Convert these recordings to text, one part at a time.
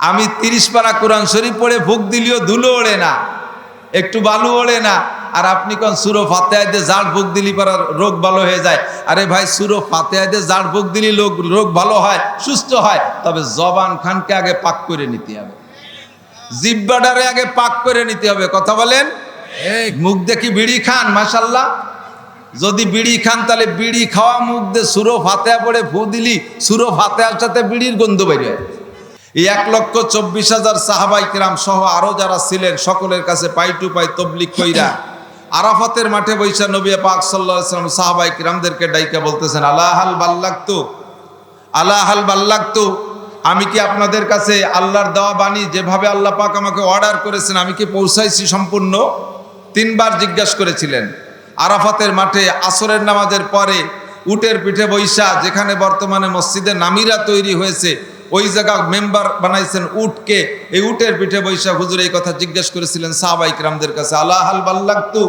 আমি তিরিশ পারা কোরআন শরীফ পড়ে ভোগ দিলেও ধুলো ওড়ে না একটু বালু ওড়ে না আর আপনি কোন সুরো ফাতেহাতে জাড় ভোগ দিলি পারা রোগ ভালো হয়ে যায়। আরে ভাই সুরো ফাতেহাতে জাড় ভোগ দিলি লোক রোগ ভালো হয় সুস্থ হয় তবে জবান খানকে আগে পাক করে নিতে হবে। জিব্বাটারে আগে পাক করে নিতে হবে কথা বলেন? এই মুখ দেখি বিড়ি খান মাসাল্লাহ যদি বিড়ি খান তাহলে বিড়ি খাওয়া মুখ দিয়ে সুরো ফাতেহা পড়ে ফু দিলি সুরো ফাতেহার সাথে বিড়ির গন্ধ বেরিয়ে এই এক লক্ষ চব্বিশ হাজার সাহাবাই কিরাম সহ আরও যারা ছিলেন, সকলের কাছে পাই টু পাই তবলিক কইরা আরাফাতের মাঠে বৈশা নবী পাক সাল্লাহ সাল্লাম সাহাবাই কিরামদেরকে ডাইকা বলতেছেন আল্লাহাল বাল্লাগতো? আল্লাহাল বাল্লাগতো? আমি কি আপনাদের কাছে আল্লাহর দেওয়া বাণী যেভাবে আল্লাহ পাক আমাকে অর্ডার করেছেন, আমি কি পৌঁছাইছি সম্পূর্ণ? তিনবার জিজ্ঞাসা করেছিলেন। আরাফাতের মাঠে আসরের নামাজের পরে উটের পিঠে বৈশা যেখানে বর্তমানে মসজিদে নামিরা তৈরি হয়েছে ওই জায়গা মেম্বার বানাইছেন উটকে, এই উটের পিঠে বৈশা হুজুর এই কথা জিজ্ঞেস করেছিলেন, সাহাবাই কিরামদের কাছে, আল্লাহ, হাল বাল্লাগতু?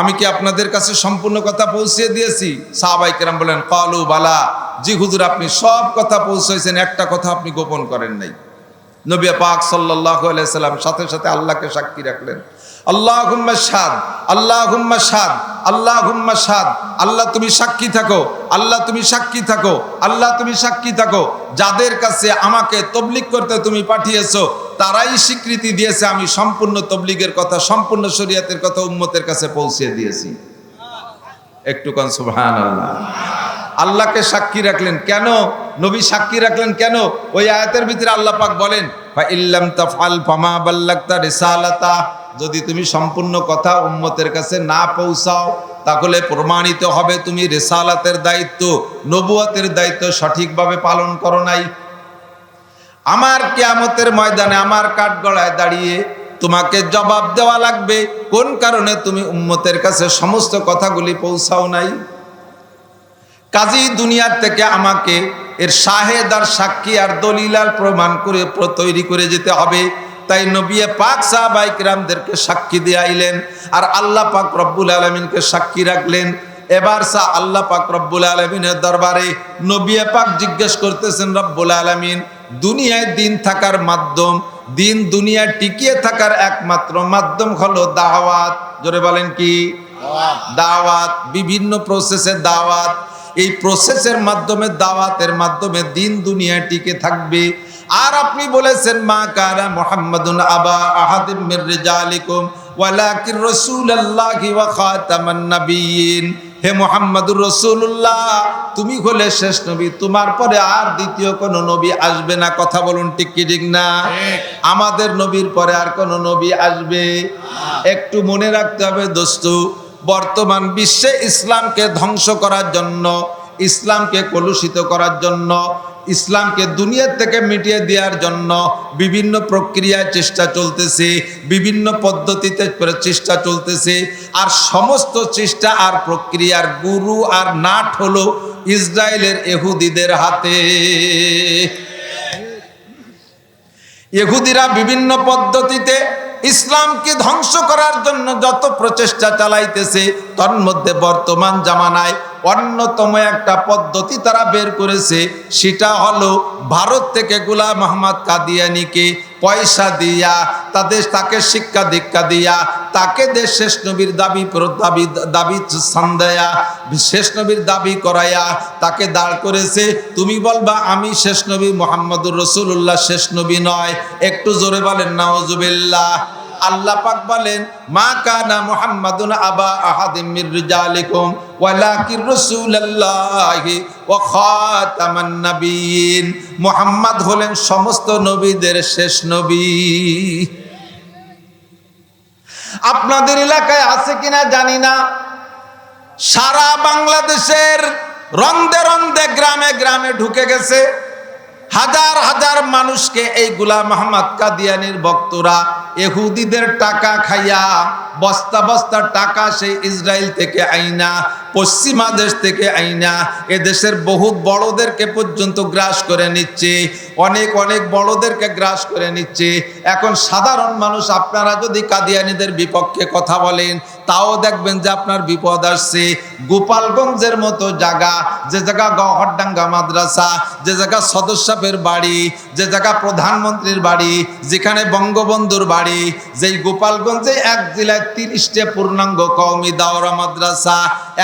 আমি কি আপনাদের কাছে সম্পূর্ণ কথা পৌঁছে দিয়েছি? সাহাবাই কিরাম বলেন, কালু বালা। জি হুজুর, আপনি সব কথা পৌঁছাইছেন, একটা কথা আপনি গোপন করেন নাই। নবী পাক সাল্লাহ সাল্লাম সাথে সাথে আল্লাহকে সাক্ষী রাখলেন। আল্লাহ সাদ আল্লাহ সাদ আল্লাহ হুম্মা সাদ। আল্লাহ তুমি সাক্ষী থাকো, আল্লাহ তুমি সাক্ষী থাকো, আল্লাহ তুমি সাক্ষী থাকো। যাদের কাছে আমাকে তবলিক করতে তুমি পাঠিয়েছো, তারাই স্বীকৃতি দিয়েছে, আমি সম্পূর্ণ তবলিগের কথা, সম্পূর্ণ শরীয়তের কথা উম্মতের কাছে পৌঁছে দিয়েছি। একটু কনসু সুবহান আল্লাহ আল্লাহকে সাক্ষী রাখলেন কেন? নবী সাক্ষী রাখলেন কেন? ওই আয়াতের ভিতরে আল্লাহ পাক বলেন ইল্লাম যদি তুমি সম্পূর্ণ কথা উম্মতের কাছে না পৌঁছাও, তাহলে প্রমাণিত হবে তুমি রেসালাতের দায়িত্ব, নবুয়াতের দায়িত্ব সঠিকভাবে পালন করো নাই। আমার কেয়ামতের ময়দানে আমার কাঠগড়ায় দাঁড়িয়ে তোমাকে জবাব দেওয়া লাগবে। কোন কারণে তুমি উম্মতের কাছে সমস্ত কথাগুলি পৌঁছাও নাই? কাজী দুনিয়ার থেকে আমাকে এর শাহেদ আর সাক্ষী আর দলিলাল প্রমাণ করে তৈরি করে যেতে হবে। তাই নবিয়ে পাক সাহাবাইক রামদেরকে সাক্ষী দিয়ে আইলেন আর আল্লাহ পাক রব্বুল আলমিনকে সাক্ষী রাখলেন। এবার সা আল্লাহ পাক রব্বুল আলমিনের দরবারে নবিয়ে পাক জিজ্ঞেস করতেছেন রব্বুল আলমিন দুনিয়ায় দিন থাকার মাধ্যম দিন দুনিয়ায় টিকিয়ে থাকার একমাত্র মাধ্যম হলো দাওয়াত। জোরে বলেন কি? দাওয়াত। বিভিন্ন প্রসেসের দাওয়াত। এই প্রসেসের মাধ্যমে দাওয়াতের মাধ্যমে দিন দুনিয়ায় টিকে থাকবে। আর আপনি বলেছেন মা কারা মোহাম্মদুন আবা আহাদিম মির রিজালিকুম ওয়ালাকিন রাসূলুল্লাহি ওয়া খাতামান নাবিয়িন হে মোহাম্মদুর রসুল্লাহ তুমি হলে শেষ নবী তোমার পরে আর দ্বিতীয় কোনো নবী আসবে না। কথা বলুন ঠিক কি ঠিক না? আমাদের নবীর পরে আর কোনো নবী আসবে? একটু মনে রাখতে হবে দোস্ত বর্তমান বিশ্বে ইসলামকে ধ্বংস করার জন্য, ইসলামকে কলুষিত করার জন্য, ইসলামকে দুনিয়ার থেকে মিটিয়ে দেওয়ার জন্য বিভিন্ন প্রক্রিয়ায় চেষ্টা চলতেছে, বিভিন্ন পদ্ধতিতে চেষ্টা চলতেছে। আর সমস্ত চেষ্টা আর প্রক্রিয়ার গুরু আর নাট হলো ইসরায়েলের এহুদিদের হাতে। এহুদিরা বিভিন্ন পদ্ধতিতে ইসলামকে ধ্বংস করার জন্য যত প্রচেষ্টা চালাইতেছে তন্মধ্যে বর্তমান জামানায় অন্যতম একটা পদ্ধতি তারা বের করেছে। সেটা হলো ভারত থেকে গুলাম আহমদ কাদিয়ানিকে পয়সা দিয়া তাদের তাকে শিক্ষা দীক্ষা দিয়া, তাকে দেশ শেষ নবীর দাবি দাবি দাবি স্থান দেয়া, শেষ নবীর দাবি করাইয়া তাকে দাঁড় করেছে। তুমি বলবা, আমি শেষ নবী মোহাম্মদুর রসুল্লাহ শেষ নবী নয়। একটু জোরে বলেন নাওজুবিল্লাহ আল্লাহ পাক বলেন, মা কানা মুহাম্মাদুন আবা আহাদিম মির রিজালিকুম ওয়ালাকিন রাসূলুল্লাহি ওয়া খাতামান নাবিয়িন মুহাম্মদ হলেন সমস্ত নবীদের শেষ নবী। আপনাদের এলাকায় আছে কিনা জানি না। সারা বাংলাদেশের রন্দে রন্দে গ্রামে গ্রামে ঢুকে গেছে। হাজার হাজার মানুষকে এই গুলাম মোহাম্মদ কাদিয়ানির ভক্তরা এহুদিদের টাকা খাইয়া বস্তা বস্তা টাকা সেই ইসরায়েল থেকে আইনা, পশ্চিমা দেশ থেকে আইনা, এদেশের বহুত বড়দেরকে পর্যন্ত গ্রাস করে নিচ্ছে, অনেক অনেক বড়দেরকে গ্রাস করে নিচ্ছে। এখন সাধারণ মানুষ, আপনারা যদি কাদিয়ানিদের বিপক্ষে কথা বলেন তাও দেখবেন যে আপনার বিপদ আসছে। গোপালগঞ্জের মতো জায়গা, যে জায়গা গহরডাঙ্গা মাদ্রাসা, যে জায়গা সদস্যের বাড়ি, যে জায়গা প্রধানমন্ত্রীর বাড়ি, যেখানে বঙ্গবন্ধুর বাড়ি, যেই গোপালগঞ্জে এক জেলায় তিরিশটা পূর্ণাঙ্গ কওমি দাওরা মাদ্রাসা,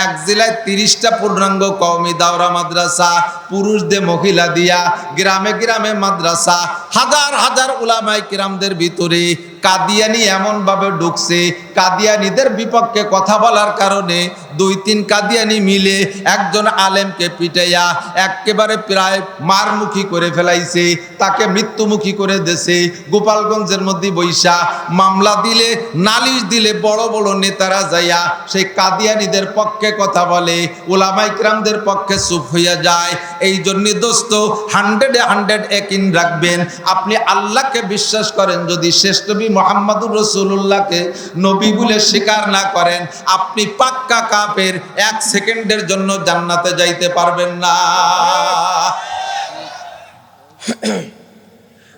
এক জেলায় তিরিশটা পূর্ণাঙ্গ কওমি দাওরা মাদ্রাসা, পুরুষদের মহিলা দিয়া গ্রামে গ্রামে মাদ্রাসা, হাজার হাজার উলামাই কিরামদের ভিতরে কাদিয়ানি এমন ভাবে ঢুকছে, কাদিয়ানিদের বিপক্ষে কথা বলার কারণে দুই তিন কাদিয়ানি মিলে একজন আলেমকে পিটাইয়া একেবারে প্রায় মারমুখী করে ফেলাইছে, তাকে মৃত্যুমুখী করে দেছে গোপালগঞ্জের মধ্যে বৈশা মামলা দিলে, নালিশ দিলে বড় বড় নেতারা যাইয়া সেই কাদিয়ানিদের পক্ষে কথা বলে ওলামাইকরামদের পক্ষে চুপ হইয়া যায়। এই জন্য দোস্ত, হান্ড্রেডে হান্ড্রেড একিন রাখবেন। আপনি আল্লাহকে বিশ্বাস করেন, যদি শেষ নবী মোহাম্মদুর রসুল্লাহকে নবী বলে স্বীকার না করেন, আপনি পাক্কা কাপের এক সেকেন্ডের জন্য জান্নাতে যাইতে পারবেন না।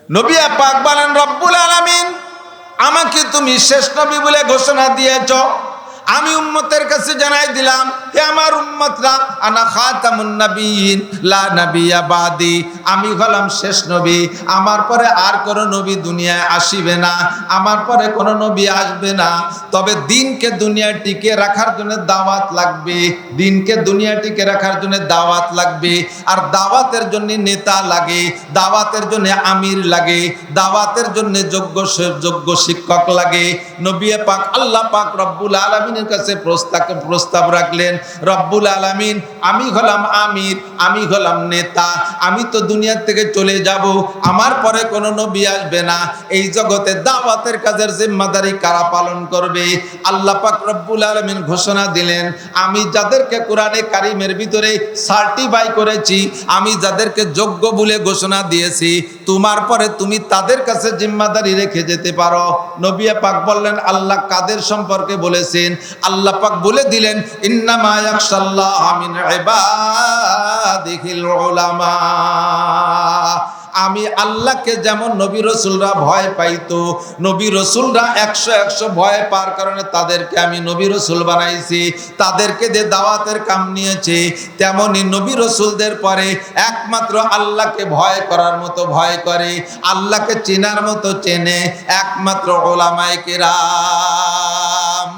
নবী পাক বলেন, রব্বুল আলামিন, আমাকে তুমি শেষ নবী বলে ঘোষণা দিয়েছ। আমি উম্মতের কাছে জানাই দিলাম, হে আমার উম্মতরা, আনা খাতামুন নবীন, লা নবিয়া বাদি। আমি হলাম শেষ নবী, আমার পরে আর কোনো নবী দুনিয়ায় আসিবে না, আমার পরে কোনো নবী আসবে না। তবে দিনকে দুনিয়ায় টিকে রাখার জন্য দাওয়াত লাগবে, দিনকে দুনিয়া টিকে রাখার জন্য দাওয়াত লাগবে। আর দাওয়াতের জন্য নেতা লাগে, দাওয়াতের জন্য আমির লাগে, দাওয়াতের জন্য যোগ্য যোগ্য শিক্ষক লাগে। নবী পাক, আল্লাহ পাক রব্বুল আলমিনের কাছে প্রস্তাব প্রস্তাব রাখলেন, রব্বুল আলমিন, আমি হলাম আমির, আমি হলাম নেতা, আমি তো দুনিয়ার থেকে চলে যাব, আমার পরে কোনো নবী আসবে না। এই জগতে দাওয়াতের কাজের জিম্মাদারি কারা পালন করবে? আল্লাহ পাক রব্বুল আলমিন ঘোষণা দিলেন, আমি যাদেরকে কোরআনে কারিমের ভিতরে সার্টিফাই করেছি, আমি যাদেরকে যোগ্য বলে ঘোষণা দিয়েছি, তোমার পরে তুমি তাদের কাছে জিম্মাদারি রেখে যেতে পারো। নবিয়া পাক বললেন, আল্লাহ কাদের সম্পর্কে বলেছেন? আল্লাহ পাক বলে দিলেন আমি আল্লাহকে যেমন নবী রসুলরা ভয় পাইতো, নবী রসুলরা একশো একশো ভয় পার কারণে তাদেরকে আমি নবী রসুল বানাইছি, তাদেরকে যে দাওয়াতের কাম নিয়েছে, তেমনি নবী রসুলদের পরে একমাত্র আল্লাহকে ভয় করার মতো ভয় করে, আল্লাহকে চেনার মতো চেনে একমাত্র ওলামায় কেরাম।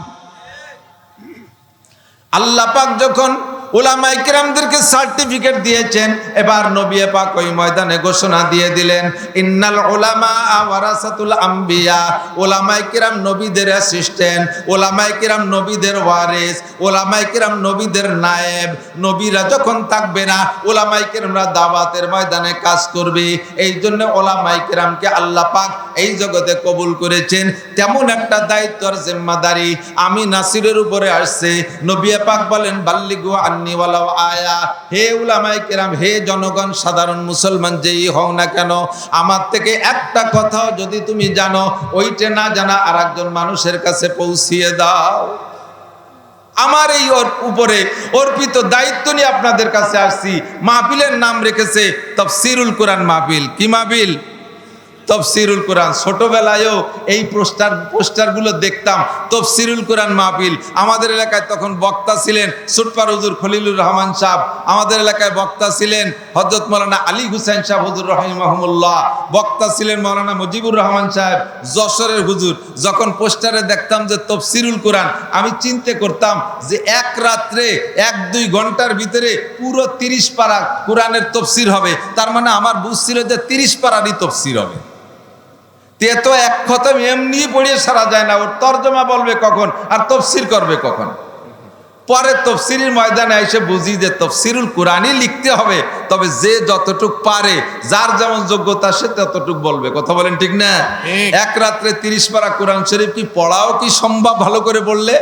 আল্লাহ পাক যখন ওলামাই কিরামদেরকে সার্টিফিকেট দিয়েছেন। এবার নবী পাক ওই ময়দানে ঘোষণা দিয়ে দিলেন, ইন্নাল ওলামা ওয়ারাসাতুল আম্বিয়া। ওলামাই কিরাম নবীদের অ্যাসিস্ট্যান্ট ওলামাই কিরাম নবীদের ওয়ারিস ওলামাই কিরাম নবীদের নায়েব। নবীরা যখন থাকবে না ওলামাই কিরামরা দাওয়াতের ময়দানে কাজ করবে। এই জন্য ওলামাই কিরামকে আল্লাহ পাক এই জগতে কবুল করেছেন। তেমন একটা দায়িত্ব আর জিম্মাদারি আমি নাসিরের উপরে আসছে। নবী পাক বলেন, বাল্লিগু আন্নি আয়া, হে উলামায়ে কেরাম, হে জনগণ, সাধারণ মুসলমান, যেই হও না কেন, আমার থেকে একটা কথাও যদি তুমি জানো, ওইটা না জানা আর একজন মানুষের কাছে পৌঁছিয়ে দাও। আমার এই ওর উপরে অর্পিত দায়িত্ব নিয়ে আপনাদের কাছে আসছি। মাহফিলের নাম রেখেছে তফসিরুল কোরআন মাহফিল। কি মাহফিল? তফসিরুল কোরআন। ছোটবেলায়ও এই পোস্টার, পোস্টারগুলো দেখতাম, তফসিরুল কোরআন মাহফিল। আমাদের এলাকায় তখন বক্তা ছিলেন সুটপার হুজুর খলিলুর রহমান সাহ আমাদের এলাকায় বক্তা ছিলেন হজরত মৌলানা আলী হুসেন সাহ হুজুর রহিমাহমুল্লাহ। বক্তা ছিলেন মৌলানা মুজিবুর রহমান সাহেব, যশোরের হুজুর। যখন পোস্টারে দেখতাম যে তফসিরুল কোরআন, আমি চিন্তা করতাম যে এক রাত্রে, এক দুই ঘণ্টার ভিতরে পুরো তিরিশ পারা কোরআনের তফসির হবে। তার মানে আমার বুঝছিল যে তিরিশ পারারই তফসির হবে। তে তো এক খতম এমনি পড়িয়ে সারা যায় না ওর তর্জমা বলবে কখন আর তফসির করবে কখন? পরে তফসিরের ময়দানে এসে বুঝি যে তফসিরুল কোরআনই লিখতে হবে তবে যে যতটুক পারে যার যেমন যোগ্যতা সে ততটুক বলবে। কথা বলেন ঠিক না। এক রাত্রে তিরিশ পারা কোরআন শরীফ কি পড়াও কি সম্ভব ভালো করে বললে?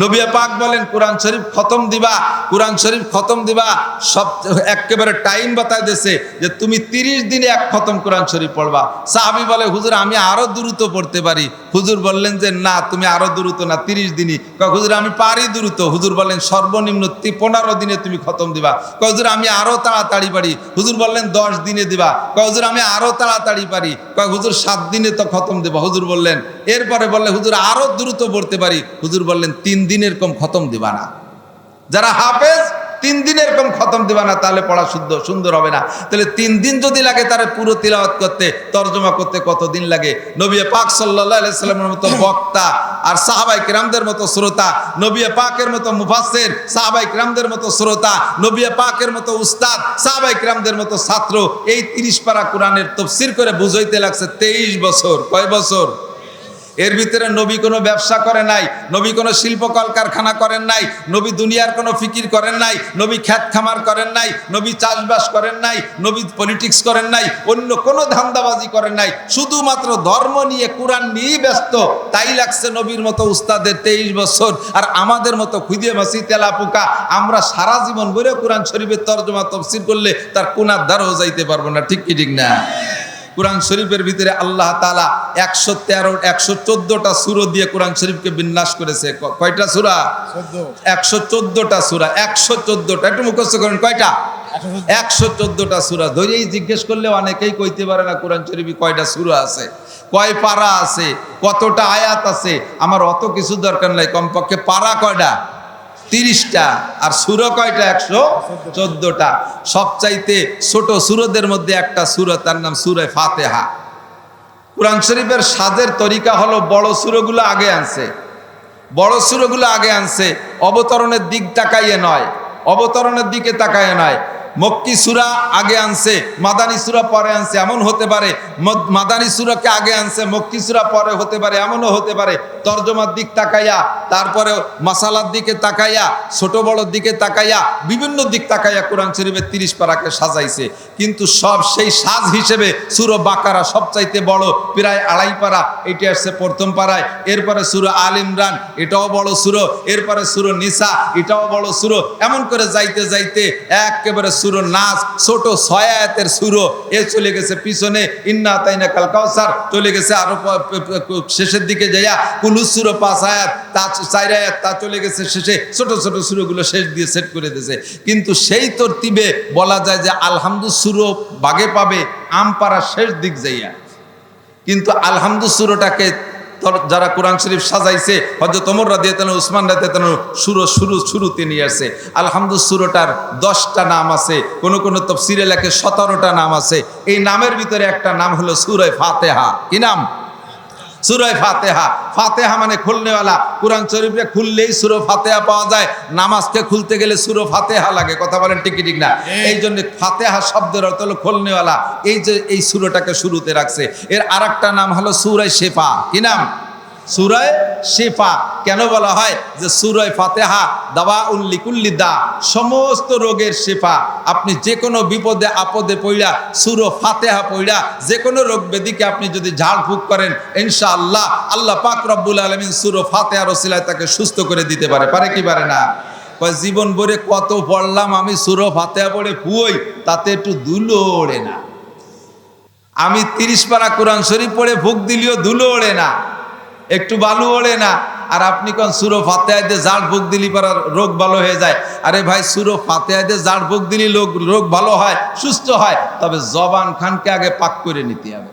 নবিয়া পাক বলেন, কোরআন শরীফ খতম দিবা, কোরআন শরীফ খতম দিবা। সব একেবারে টাইম বাতায় দিছে যে তুমি তিরিশ দিনে এক খতম কোরআন শরীফ পড়বা। সাহাবি বলে, হুজুর, আমি আরও দ্রুত পড়তে পারি। হুজুর বললেন যে, না, তুমি আরও দ্রুত না, তিরিশ দিনই। হুজুর, আমি পারি দ্রুত। হুজুর বললেন সর্বনিম্ন পনেরো দিনে তুমি খতম দিবা। হুজুর, আমি আরও তাড়াতাড়ি পারি। হুজুর বললেন, দশ দিনে দিবা। হুজুর, আমি আরও তাড়াতাড়ি পারি। হুজুর, সাত দিনে তো খতম দেবা। হুজুর বললেন, এরপরে বললে, হুজুর, আরও দ্রুত পড়তে পারি। হুজুর বললেন, তিন দিনের কম খতম দিবা না। যারা হাফেজ তিন দিনের কম খতম দিবা না, তাহলে পড়া শুদ্ধ, সুন্দর হবে না। তাহলে তিন দিন যদি লাগে তার পুরো তিলাওয়াত করতে, তর্জমা করতে কত দিন লাগে? নবী পাক আলাইহি সাল্লামের মতো বক্তা আর সাহাবাই কিরামদের মতো শ্রোতা, নবী পাকের মতো মুফাসসির, সাহাবাই কিরামদের মতো শ্রোতা, নবী পাকের মতো উস্তাদ, সাহাবাই কিরামদের মতো ছাত্র, এই 30 পারা কোরআনের তাফসীর করে বুঝাইতে লাগছে 23 বছর। কয় বছর? এর ভিতরে নবী কোনো ব্যবসা করে নাই, নবী কোনো শিল্প কলকারখানা করেন নাই, নবী দুনিয়ার কোনো ফিকির করেন নাই, নবী খ্যাত খামার করেন নাই, নবী চাষবাস করেন নাই, নবী পলিটিক্স করেন নাই, অন্য কোনো ধান্দাবাজি করেন নাই, শুধুমাত্র ধর্ম নিয়ে কোরআন নিয়েই ব্যস্ত, তাই লাগছে নবীর মতো উস্তাদের তেইশ বছর, আর আমাদের মতো খুদে মাসি তেলা পোকা আমরা সারা জীবন বলে কোরআন শরীফের তর্জমা তফসির করলে তার কোনার দ্বারাও যাইতে পারব না, ঠিক কি ঠিক না? কোরআন শরীফের ভিতরে আল্লাহ তালা একশো তেরো একশো চোদ্দটা সুরো দিয়ে কোরআন শরীফকে বিন্যাস করেছে। কয়টা সুরা? একশো চোদ্দটা সুরা একশো চোদ্দটা। একটু মুখস্থ করেন কয়টা? একশো চোদ্দটা সুরা। ধরেই জিজ্ঞেস করলে অনেকেই কইতে পারে না কোরআন শরীফে কয়টা সুরা আছে। কয় পারা আছে? কতটা আয়াত আছে? আমার অত কিছু দরকার নাই। কমপক্ষে পারা কয়টা? তিরিশটা, আর সুর কয়টা? একশো চোদ্দটা। সবচাইতে ছোট সুরদের মধ্যে একটা সুর, তার নাম সুরে ফাতেহা। কোরআন শরীফের সাজের তরিকা হলো, বড় সুরগুলো আগে আনছে। বড় সুরগুলো আগে আনছে, অবতরণের দিক তাকাইয়ে নয়। অবতরণের দিকে তাকাইয়ে নয়। মক্কি সুরা আগে আনছে, মাদানী সুরা পরে আনছে, এমন হতে পারে। মদ- মাদানী সুরাকে আগে আনছে, মক্কি সুরা পরে হতে পারে, এমনও হতে পারে। তর্জমার দিক তাকাইয়া তারপরে মাসালার দিকে তাকাইয়া, ছোট বড়র দিকে তাকাইয়া, বিভিন্ন দিক তাকাইয়া কোরআন শরীফের তিরিশ পারাকে সাজাইছে। কিন্তু সব সেই সাজ হিসেবে সুরো বাকারা সবচাইতে বড়, প্রায় আড়াই পারা, এটি আসছে প্রথম পাড়ায় এরপরে সুরো আল ইমরান, এটাও বড় সুরো। এরপরে সুরো নিসা, এটাও বড় সুরো। এমন করে যাইতে যাইতে একেবারে সুরো নাচ ছোট ছয় আয়াতের সুরো। এ চলে গেছে পিছনে, ইন্না তাইনা কাল কাউসার। চলে গেছে আরও শেষের দিকে যাইয়া কুলুস সুরো পাঁচ আয়াত, তা চার আয়াত, তা চলে গেছে শেষে। ছোট ছোট সুরোগুলো শেষ দিয়ে সেট করে দিয়েছে। কিন্তু সেই তরতিবে বলা যায় যে, আলহামদু সুরো বাগে পাবে আম পাড়া শেষ দিক যাইয়া। কিন্তু আলহামদু সুরোটাকে যারা কোরআন শরীফ সাজাইছে হজরত ওমর রাদিয়ে তালু উসমান রাদিয়ে সুর সুরো শুরু, শুরুতে নিয়ে আসছে। আলহামদু সুরোটার দশটা নাম আছে, কোন কোনো তফসিরে লেখে সতেরোটা নাম আছে। এই নামের ভিতরে একটা নাম হলো সুরয় ফাতেহা। কি নাম? সুরয় ফাতেহা। ফাতেহা মানে খুলনেওয়ালা। কোরআন শরীফে খুললেই সুরো ফাতেহা পাওয়া যায়। নামাজকে খুলতে গেলে সুরো ফাতেহা লাগে। কথা বলেন ঠিক কি ঠিক না? এই জন্য ফাতেহা শব্দের অর্থ হলো খুলনেওয়ালা। এই যে এই সুরোটাকে শুরুতে রাখছে। এর আর নাম হলো সুরায় শেফা। কি নাম? সুরায় শেফা। কেন বলা হয়? যে সুরয় ফাতেহা দাওয়া উল্লিকুল্লি দা সমস্ত রোগের শেফা। আপনি যে কোনো বিপদে, আপদে পইড়া, সুরো ফাতেহা পইড়া যে কোনো রোগ ব্যাধিকে আপনি যদি ঝাড়ফুঁক করেন, ইনশাআল্লাহ আল্লাহ পাক রব্বুল আলমিন সুরো ফাতেহা রসিলায় তাকে সুস্থ করে দিতে পারে। পারে কি পারে না? জীবন ভরে কত পড়লাম আমি সুরো ফাতেহা পড়ে পুই তাতে একটু দুলো ওড়ে না। আমি তিরিশ পারা কোরআন শরীফ পড়ে ভুক দিলেও ধুলো ওড়ে না। একটু বালু ওড়ে না। আর আপনি কোন সুরো ফাতেহাতে জাড় ভুক দিলি পারার রোগ ভালো হয়ে যায়। আরে ভাই সুরো ফাতেহাতে জাড় ভুক দিলি লোক রোগ ভালো হয় সুস্থ হয়। তবে জবান খানকে আগে পাক করে নিতে হবে।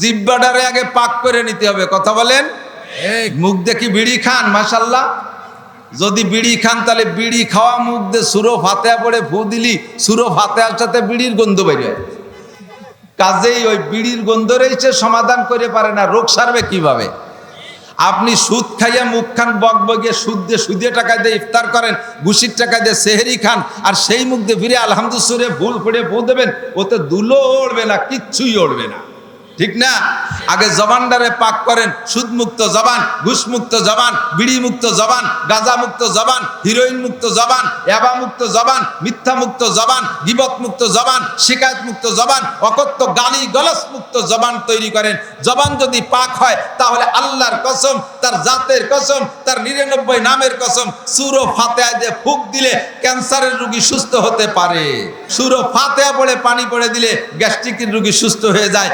জিব্বাটারে আগে পাক করে নিতে হবে। কথা বলেন? মুখ দেখি বিড়ি খান মাসাল্লাহ যদি বিড়ি খান তাহলে বিড়ি খাওয়া মুখ দিয়ে সুরো ফাতেহা পড়ে ফু দিলি সুরো ফাতেহার সাথে বিড়ির গন্ধ বেরিয়ে কাজেই ওই বিড়ির গন্ধরেই সে সমাধান করে পারে না, রোগ সারবে কীভাবে? আপনি সুদ খাইয়া মুখ খান, বক বগিয়ে সুদ দিয়ে সুদিয়ে টাকা দিয়ে ইফতার করেন, ঘুষির টাকা দিয়ে সেহেরি খান, আর সেই মুখ দিয়ে ফিরে আলহামদুসুরে ভুল ফুড়ে ভু দেবেন ওতে দুলো ওড়বে না, কিচ্ছুই ওড়বে না। ঠিক না? আগে জবানডারে পাক করেন সুদ মুক্ত জবান ঘুষ মুক্ত জবান বিড়ি মুক্ত জবান গাঁজা মুক্ত জবান হিরোইন মুক্ত জবান মুক্ত জবান মিথ্যা মুক্ত জবান মুক্ত জবান শিকায়ত মুক্ত জবান অকত্য গালি গলস মুক্ত জবান তৈরি করেন। জবান যদি পাক হয়, তাহলে আল্লাহর কসম, তার জাতের কসম, তার নিরানব্বই নামের কসম, সুরো ফাতেহা যে ফুক দিলে ক্যান্সারের রুগী সুস্থ হতে পারে। সুরো ফাতেহা পড়ে পানি পড়ে দিলে গ্যাস্ট্রিকের রুগী সুস্থ হয়ে যায়।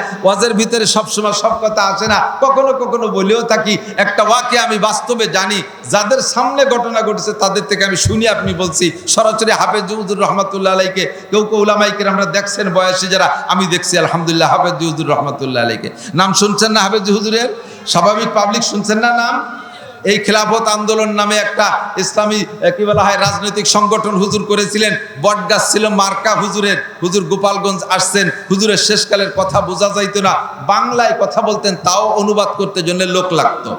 ওয়াজের ভিতরে সবসময় সব কথা আসে না। কখনো কখনো বলেও থাকি, একটা ওয়াকে আমি বাস্তবে জানি, যাদের সামনে ঘটনা ঘটেছে তাদের থেকে আমি শুনি আপনি বলছি। সরাসরি হাফেজ জুজুর রহমতুল্লাহ আলাইকে, কেউ কেউ উলামাইকে আমরা দেখছেন বয়সে যারা, আমি দেখছি আলহামদুলিল্লাহ হাফেজ জুজুর রহমতুল্লাহ আলাইকে। নাম শুনছেন না হাফেজ হুজুরের? স্বাভাবিক পাবলিক শুনছেন না নাম? এই খেলাফত আন্দোলন নামে একটা ইসলামী কি বলা হয়, রাজনৈতিক সংগঠন হুজুর করেছিলেন। বটগাছ ছিল মার্কা হুজুরের। হুজুর গোপালগঞ্জ আসছেন। হুজুরের শেষকালের কথা বোঝা যাইত না। বাংলায় কথা বলতেন, তাও অনুবাদ করতে জন্য লোক লাগতো।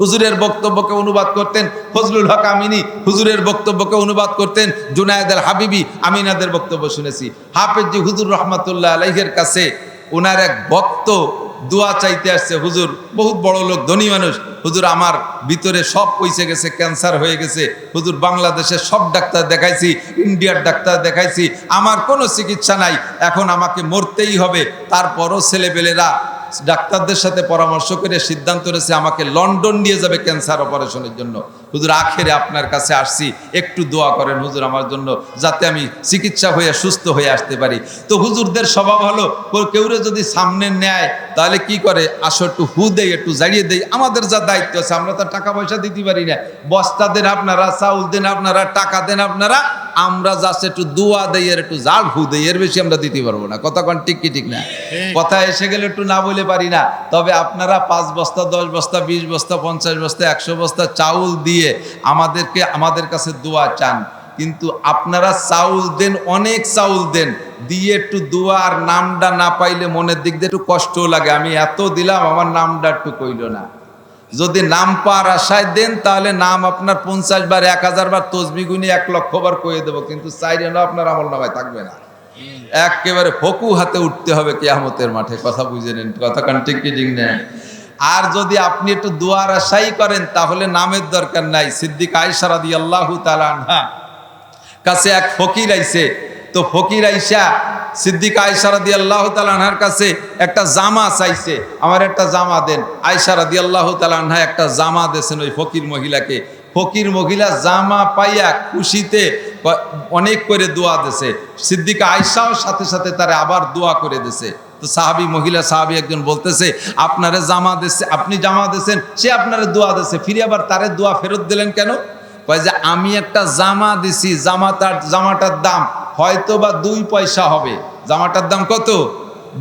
হুজুরের বক্তব্যকে অনুবাদ করতেন ফজলুল হক আমিনী। হুজুরের বক্তব্যকে অনুবাদ করতেন জুনায়দ আল হাবিবি। আমিনাদের বক্তব্য শুনেছি। হাফেজ হুজুর রহমাতুল্লাহ আলাইহের কাছে ওনার এক ভক্ত দোয়া চাইতে আসছে, হুজুর, বহুত বড় লোক, ধনী মানুষ, হুজুর, আমার ভিতরে সব পইসে গেছে, ক্যান্সার হয়ে গেছে, হুজুর বাংলাদেশের সব ডাক্তার দেখাইছি, ইন্ডিয়ার ডাক্তার দেখাইছি, আমার কোনো চিকিৎসা নাই, এখন আমাকে মরতেই হবে। তারপরও ছেলেপেলেরা ডাক্তারদের সাথে পরামর্শ করে সিদ্ধান্ত নিয়েছে, আমাকে লন্ডন নিয়ে যাবে ক্যান্সার অপারেশনের জন্য। হুজুর, আখেরে আপনার কাছে আসছি, একটু দোয়া করেন হুজুর আমার জন্য, যাতে আমি চিকিৎসা হয়ে সুস্থ হয়ে আসতে পারি। তো হুজুরদের স্বভাব হলো কেউরে যদি সামনে নেয়, তাহলে কি করে? আসো একটু হু দেয় একটু জাড়িয়ে দেয় আমাদের যা দায়িত্ব আছে, আমরা তো টাকা পয়সা দিতে পারি না। বস্তা দেন আপনারা, চাউল দেন আপনারা, টাকা দেন আপনারা আমরা যাচ্ছে একটু দোয়া দেই আর একটু জাল হু দেই এর বেশি আমরা দিতে পারব না। কথা কোন ঠিক কি ঠিক না? কথা এসে গেলে একটু না বলে পারি না। তবে আপনারা পাঁচ বস্তা দশ বস্তা বিশ বস্তা পঞ্চাশ বস্তা একশো বস্তা চাউল দিয়ে আমাদেরকে আমাদের কাছে দোয়া চান। কিন্তু আপনারা চাউল দেন অনেক চাউল দেন দিয়ে একটু দোয়া আর নামটা না পাইলে মনের দিক দিয়ে একটু কষ্ট লাগে। আমি এত দিলাম আমার নামটা একটু কইল না। যদি নাম পাওয়ার আশায় দেন, তাহলে নাম আপনার পঞ্চাশ বার, এক হাজার বার তসবি গুনি এক লক্ষ বার কয়ে দেবো, কিন্তু চাইলে না, আপনার আমল নামায় থাকবে না। একেবারে ফকু হাতে উঠতে হবে কেয়ামতের মাঠে, কথা বুঝে নেন, কথা কান ঠিক ঠিক নেন আর যদি আপনি একটু দুয়ার আশাই করেন, তাহলে নামের দরকার নাই। সিদ্দিক আয়সারাদি আল্লাহ তালা কাছে এক ফকির আইছে তো ফকির আইসা সিদ্দিক আয়সারাদি আল্লাহ তালানহার কাছে একটা জামা চাইছে। আমার একটা জামা দেন। আয়সারাদি আল্লাহ তালানহা একটা জামা দিয়েছেন ওই ফকির মহিলাকে। ফকির মহিলা জামা পাইয়া খুশিতে অনেক করে দোয়া দিছে। সিদ্দিকা আয়সাও সাথে সাথে তারা আবার দোয়া করে দিছে। তো সাহাবি মহিলা, সাহাবি একজন বলতেছে, আপনারে জামা দিচ্ছে আপনি জামা দিয়েছেন সে আপনারে দোয়া দিছে। ফিরে আবার তারে দোয়া ফেরত দিলেন কেন? কয় যে, আমি একটা জামা দিছি জামাটার জামাটার দাম হয়তো বা দুই পয়সা হবে। জামাটার দাম কত?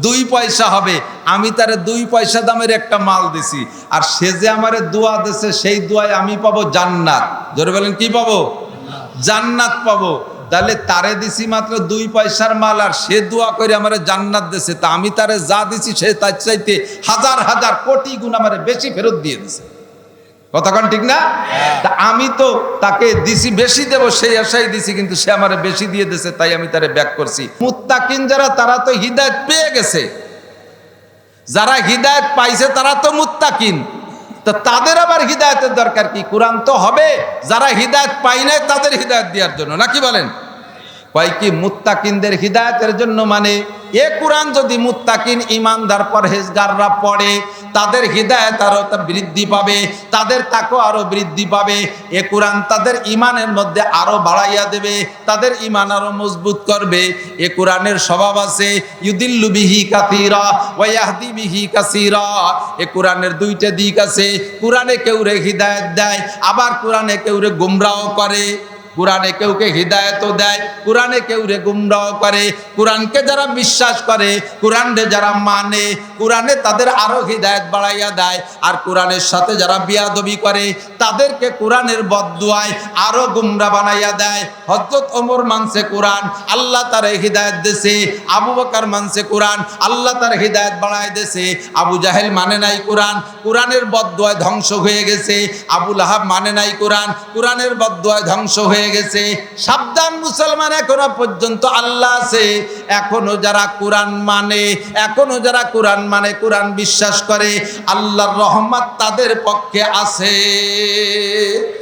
দুই পয়সা হবে। আমি তারে দুই পয়সা দামের একটা মাল দিছি। আর সে যে আমারে দোয়া দিছে, সেই দোয়ায় আমি পাবো জান্নাত। ধরে বলেন, কি পাবো? জান্নাত পাবো। তাহলে তারে দিছি মাত্র দুই পয়সার মাল, আর সে দোয়া করে আমার জান্নাত দিছে। তা আমি তারে যা দিছি, সে তার চাইতে হাজার হাজার কোটি গুণ আমার বেশি ফেরত দিয়ে দিছে। কতক্ষণ ঠিক না? তা আমি তো তাকে দিছি, বেশি দেব, সেই আশাই দিছি, কিন্তু সে আমারে বেশি দিয়ে দিছে, তাই আমি তারে ব্যাক করছি। মুত্তাকিন যারা, তারা তো হৃদায়ত পেয়ে গেছে। যারা হৃদায়ত পাইছে, তারা তো মুত্তাকিন। তো তাদের আবার হৃদায়তের দরকার কি? কোরআন তো হবে। যারা হৃদায়ত পাই নাই, তাদের হৃদায়ত দেওয়ার জন্য। নাকি বলেন? কয় কি, মুত্তাকিনদের হৃদায়তের জন্য মানে এ কোরআন যদি মুত্তাকিন ইমানদার পরহেজগাররা পড়ে, তাদের হৃদায়ত আরও তা বৃদ্ধি পাবে, তাদের তাকও আরও বৃদ্ধি পাবে। এ কোরআন তাদের ইমানের মধ্যে আরও বাড়াইয়া দেবে, তাদের ইমান আরও মজবুত করবে। এ কোরআনের স্বভাব আছে, ইউদিল্লু বিহি কাসীরা, ওয়া ইয়াহদি বিহি কাসীরা। এ কোরআনের দুইটা দিক আছে, কোরআনে কেউ রে হৃদায়ত দেয়, আবার কোরআনে কেউ রে গুমরাও করে। কোরআনে কেউকে হৃদায়ত দেয়, কোরআনে কেউ রে গুমরাহ করে, কোরআনকে যারা বিশ্বাস করে কোরআনে যারা মানে কোরআনে তাদের আরও হৃদায়ত বাড়াইয়া দেয় আর কোরআনের সাথে যারা বিয়াদবি করে, তাদেরকে কোরআনের বদুয়ায় আরও গুমরা বানাইয়া দেয়। হজরত ওমর মানছে কোরআন, আল্লাহ তার হৃদায়ত দেশে আবু বকর মানছে কোরআন, আল্লাহ তার হৃদায়ত বাড়ায় দেশে আবু জাহেল মানে নাই কোরআন, কোরআনের বদুয়ায় ধ্বংস হয়ে গেছে। আবুল আহাব মানে নাই কোরআন, কোরআনের বদুয়ায় ধ্বংস হয়ে গেছে। সাবধান মুসলমান এখনও পর্যন্ত আল্লাহ আছে। এখনও যারা কোরআন মানে এখনও যারা কোরআন মানে কোরআন বিশ্বাস করে, আল্লাহর রহমত তাদের পক্ষে আছে।